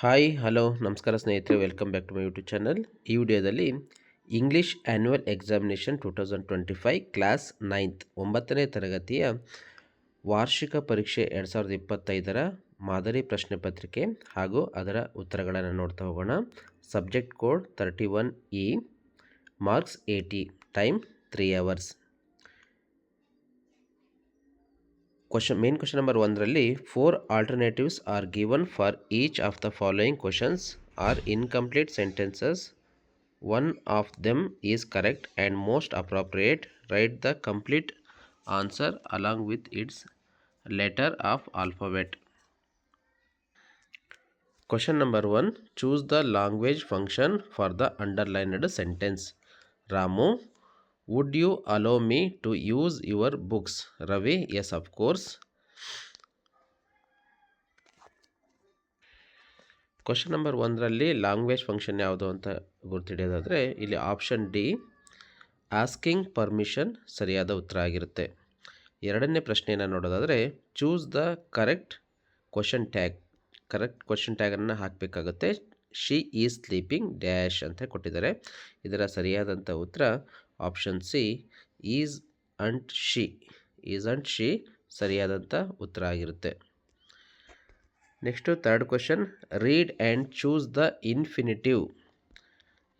Hi, hello, ನಮಸ್ಕಾರ ಸ್ನೇಹಿತರೆ, welcome back to my YouTube channel. ಈ ವಿಡಿಯೋದಲ್ಲಿ English annual examination two thousand twenty five class ninth ಒಂಬತ್ತನೇ ತರಗತಿಯ ವಾರ್ಷಿಕ ಪರೀಕ್ಷೆ ಎರಡು ಸಾವಿರದ ಇಪ್ಪತ್ತೈದರ ಮಾದರಿ ಪ್ರಶ್ನೆ ಪತ್ರಿಕೆ ಹಾಗೂ ಅದರ ಉತ್ತರಗಳನ್ನು ನೋಡ್ತಾ ಹೋಗೋಣ. Subject code thirty one E marks eighty time three hours question main question number ಒಂದರಲ್ಲಿ four alternatives are given for each of the following questions are incomplete sentences one of them is correct and most appropriate write the complete answer along with its letter of alphabet question number one choose the language function for the underlined sentence Ramu would you allow me to use your books Ravi yes of course question number ಒಂದರಲ್ಲಿ language function ಯಾವುದು ಅಂತ ಗುರ್ತಿಡಿಯೋದಾದರೆ ಇಲ್ಲಿ option D asking permission ಸರಿಯಾದ ಉತ್ತರ ಆಗಿರುತ್ತೆ. ಎರಡನೇ ಪ್ರಶ್ನೆಯನ್ನು ನೋಡೋದಾದರೆ choose the correct question tag correct question ಟ್ಯಾಗನ್ನು ಹಾಕಬೇಕಾಗುತ್ತೆ. ಶಿ ಈಸ್ ಸ್ಲೀಪಿಂಗ್ ಡ್ಯಾಶ್ ಅಂತ ಕೊಟ್ಟಿದ್ದಾರೆ. ಇದರ ಸರಿಯಾದಂಥ ಉತ್ತರ option C isn't she isn't she ಸರಿಯಾದಂಥ ಉತ್ತರ ಆಗಿರುತ್ತೆ. Next third question read and choose the infinitive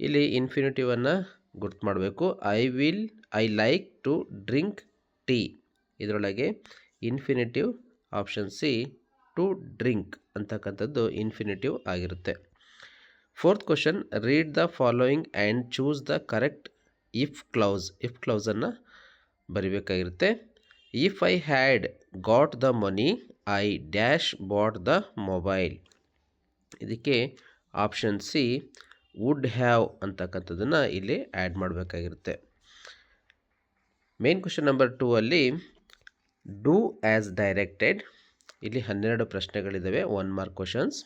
ಇಲ್ಲಿ ಇನ್ಫಿನಿಟಿವನ್ನು ಗುರ್ತು ಮಾಡಬೇಕು. I will I like to drink tea ಇದರೊಳಗೆ infinitive option C to drink ಅಂತಕ್ಕಂಥದ್ದು ಇನ್ಫಿನಿಟಿವ್ ಆಗಿರುತ್ತೆ. Fourth question read the following and choose the correct if clause if ಕ್ಲೌಸನ್ನು ಬರಿಬೇಕಾಗಿರುತ್ತೆ. If I had got the money I dash bought the mobile ಇದಕ್ಕೆ option C would have ಅಂತಕ್ಕಂಥದ್ದನ್ನು ಇಲ್ಲಿ add ಮಾಡಬೇಕಾಗಿರುತ್ತೆ. Main question number two ಅಲ್ಲಿ do as directed ಇಲ್ಲಿ ಹನ್ನೆರಡು ಪ್ರಶ್ನೆಗಳಿದ್ದಾವೆ one mark questions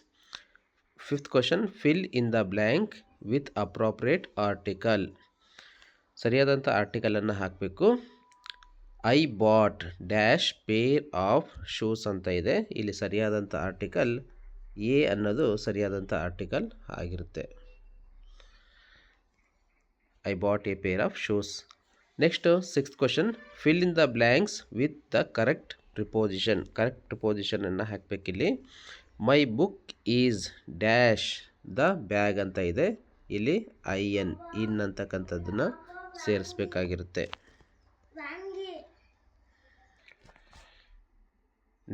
fifth question fill in the blank with appropriate article ಸರಿಯಾದಂಥ ಆರ್ಟಿಕಲನ್ನು ಹಾಕಬೇಕು. I bought dash pair of shoes ಅಂತ ಇದೆ. ಇಲ್ಲಿ ಸರಿಯಾದಂಥ ಆರ್ಟಿಕಲ್ ಎ ಅನ್ನೋದು ಸರಿಯಾದಂಥ ಆರ್ಟಿಕಲ್ ಆಗಿರುತ್ತೆ. I bought a pair of shoes next sixth question fill in the blanks with the correct preposition correct ಪ್ರಿಪೋಸಿಷನನ್ನು ಹಾಕಬೇಕಿಲ್ಲಿ my book is dash the bag ಅಂತ ಇದೆ. ಇಲ್ಲಿ ಐ ಎನ್ ಇನ್ ಅಂತಕ್ಕಂಥದ್ದನ್ನು ಸೇರಿಸಬೇಕಾಗಿರುತ್ತೆ.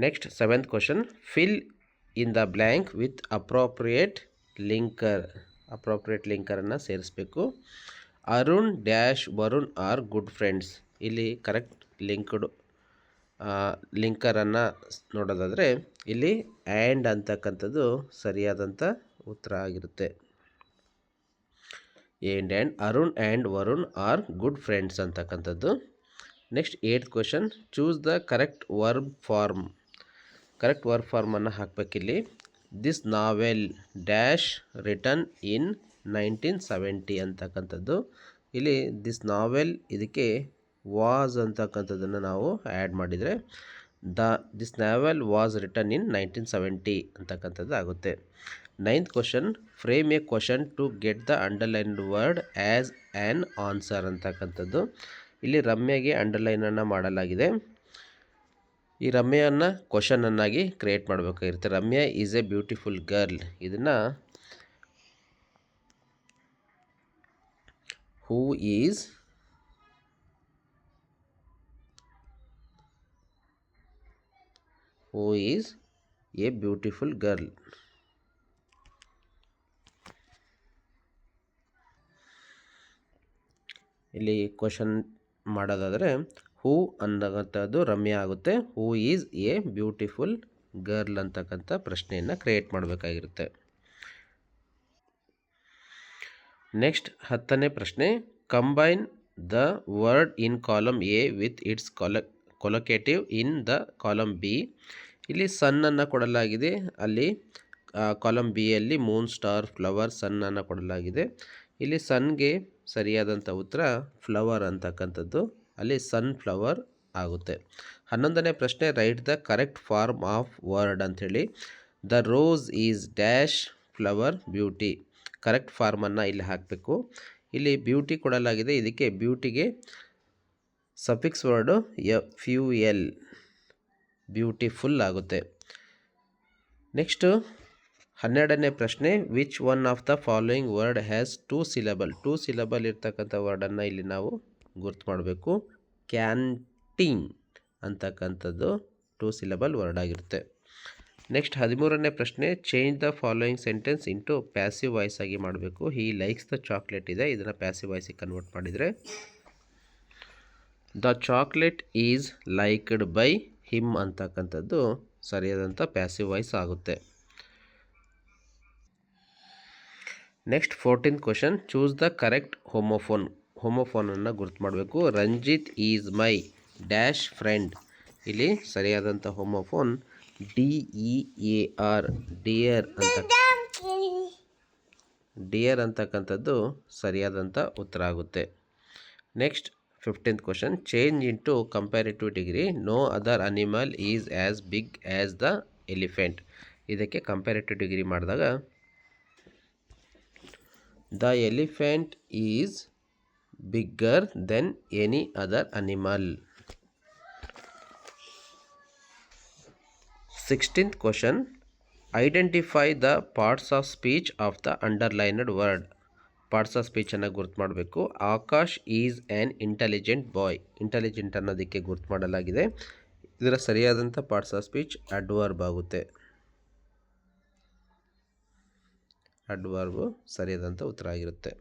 Next seventh question fill in the blank with appropriate linker appropriate ಲಿಂಕರನ್ನು ಸೇರಿಸಬೇಕು. Arun dash Varun are good friends ಇಲ್ಲಿ correct linked ಲಿಂಕರನ್ನು ನೋಡೋದಾದರೆ ಇಲ್ಲಿ and ಅಂತಕ್ಕಂಥದ್ದು ಸರಿಯಾದಂಥ ಉತ್ತರ ಆಗಿರುತ್ತೆ. And and Arun and Varun are good friends ಅಂತಕ್ಕಂಥದ್ದು. Next eight question choose the correct verb form correct verb ಫಾರ್ಮನ್ನು ಹಾಕಬೇಕಿಲ್ಲಿ. This novel dash return in nineteen seventy ಅಂತಕ್ಕಂಥದ್ದು. ಇಲ್ಲಿ ದಿಸ್ ನಾವೆಲ್ ಇದಕ್ಕೆ ವಾಸ್ ಅಂತಕ್ಕಂಥದ್ದನ್ನು ನಾವು ಆ್ಯಡ್ ಮಾಡಿದರೆ the this novel was return in nineteen seventy ಅಂತಕ್ಕಂಥದ್ದು ಆಗುತ್ತೆ ninth question frame a question to get the underline word as an answer ಅಂತಕ್ಕಂಥದ್ದು. ಇಲ್ಲಿ ರಮ್ಯಗೆ ಅಂಡರ್ಲೈನನ್ನು ಮಾಡಲಾಗಿದೆ. ಈ ರಮ್ಯನ್ನು ಕ್ವಶನನ್ನಾಗಿ create ಮಾಡಬೇಕಾಗಿರುತ್ತೆ. Ramya is a beautiful girl ಇದನ್ನು who is who is a beautiful girl ಇಲ್ಲಿ ಕ್ವಶನ್ ಮಾಡೋದಾದರೆ, ಹೂ ಅನ್ನೋಂಥದ್ದು ರಮ್ಯ ಆಗುತ್ತೆ. Who is a beautiful girl ಅಂತಕ್ಕಂಥ ಪ್ರಶ್ನೆಯನ್ನು ಕ್ರಿಯೇಟ್ ಮಾಡಬೇಕಾಗಿರುತ್ತೆ. ನೆಕ್ಸ್ಟ್, ಹತ್ತನೇ ಪ್ರಶ್ನೆ combine the word in column A with its col collocative in the column B ಇಲ್ಲಿ ಸನ್ನನ್ನು ಕೊಡಲಾಗಿದೆ. ಅಲ್ಲಿ ಕಾಲಮ್ ಬಿಯಲ್ಲಿ ಮೂನ್ ಸ್ಟಾರ್ ಫ್ಲವರ್ ಸನ್ನನ್ನು ಕೊಡಲಾಗಿದೆ. ಇಲ್ಲಿ ಸನ್ಗೆ ಸರಿಯಾದಂಥ ಉತ್ತರ ಫ್ಲವರ್ ಅಂತಕ್ಕಂಥದ್ದು. ಅಲ್ಲಿ ಸನ್ಫ್ಲವರ್ ಆಗುತ್ತೆ. ಹನ್ನೊಂದನೇ ಪ್ರಶ್ನೆ write the correct form of word ಅಂಥೇಳಿ. The rose is dash flower beauty correct ಫಾರ್ಮನ್ನು ಇಲ್ಲಿ ಹಾಕಬೇಕು. ಇಲ್ಲಿ ಬ್ಯೂಟಿ ಕೊಡಲಾಗಿದೆ. ಇದಕ್ಕೆ ಬ್ಯೂಟಿಗೆ suffix word F U L beautiful ಆಗುತ್ತೆ. ನೆಕ್ಸ್ಟು ಹನ್ನೆರಡನೇ ಪ್ರಶ್ನೆ which one of the following word has two syllable two syllable ಇರ್ತಕ್ಕಂಥ ವರ್ಡನ್ನು ಇಲ್ಲಿ ನಾವು ಗುರ್ತು ಮಾಡಬೇಕು. ಕ್ಯಾಂಟೀನ್ ಅಂತಕ್ಕಂಥದ್ದು ಟೂ ಸಿಲಬಲ್ ವರ್ಡ್ ಆಗಿರುತ್ತೆ. ನೆಕ್ಸ್ಟ್ ಹದಿಮೂರನೇ ಪ್ರಶ್ನೆ change the following sentence into passive voice ಆಗಿ ಮಾಡಬೇಕು. ಹಿ ಲೈಕ್ಸ್ ದ ಚಾಕ್ಲೇಟ್ ಇದೆ, ಇದನ್ನು ಪ್ಯಾಸಿವ್ ವಾಯ್ಸಿಗೆ ಕನ್ವರ್ಟ್ ಮಾಡಿದರೆ. The chocolate is liked by him ಅಂತಕ್ಕಂಥದ್ದು ಸರಿಯಾದಂಥ ಪ್ಯಾಸಿವ್ ವಾಯ್ಸ್ ಆಗುತ್ತೆ. Next fourteen question choose the correct homophone ಹೋಮೋಫೋನನ್ನು ಗುರುತು ಮಾಡಬೇಕು. Ranjit is my dash friend. ಇಲ್ಲಿ ಸರಿಯಾದಂಥ homophone D E A R dear ಅಂತ. ಡಿಯರ್ ಅಂತಕ್ಕಂಥದ್ದು ಸರಿಯಾದಂಥ ಉತ್ತರ ಆಗುತ್ತೆ. Next fifteenth question change into comparative degree no other animal is as big as the elephant ಇದಕ್ಕೆ ಕಂಪ್ಯಾರಿಟಿವ್ ಡಿಗ್ರಿ ಮಾಡಿದಾಗ the elephant is bigger than any other animal sixteenth question identify the parts of speech of the underlined word parts of ಸ್ಪೀಚನ್ನು ಗುರುತು ಮಾಡಬೇಕು. Akash is an intelligent boy intelligent ಅನ್ನೋದಕ್ಕೆ ಗುರುತು ಮಾಡಲಾಗಿದೆ. ಇದರ ಸರಿಯಾದಂಥ parts of speech adverb ಆಗುತ್ತೆ. ಅಡ್ವರ್ಬು ಸರಿಯಾದಂಥ ಉತ್ತರ ಆಗಿರುತ್ತೆ.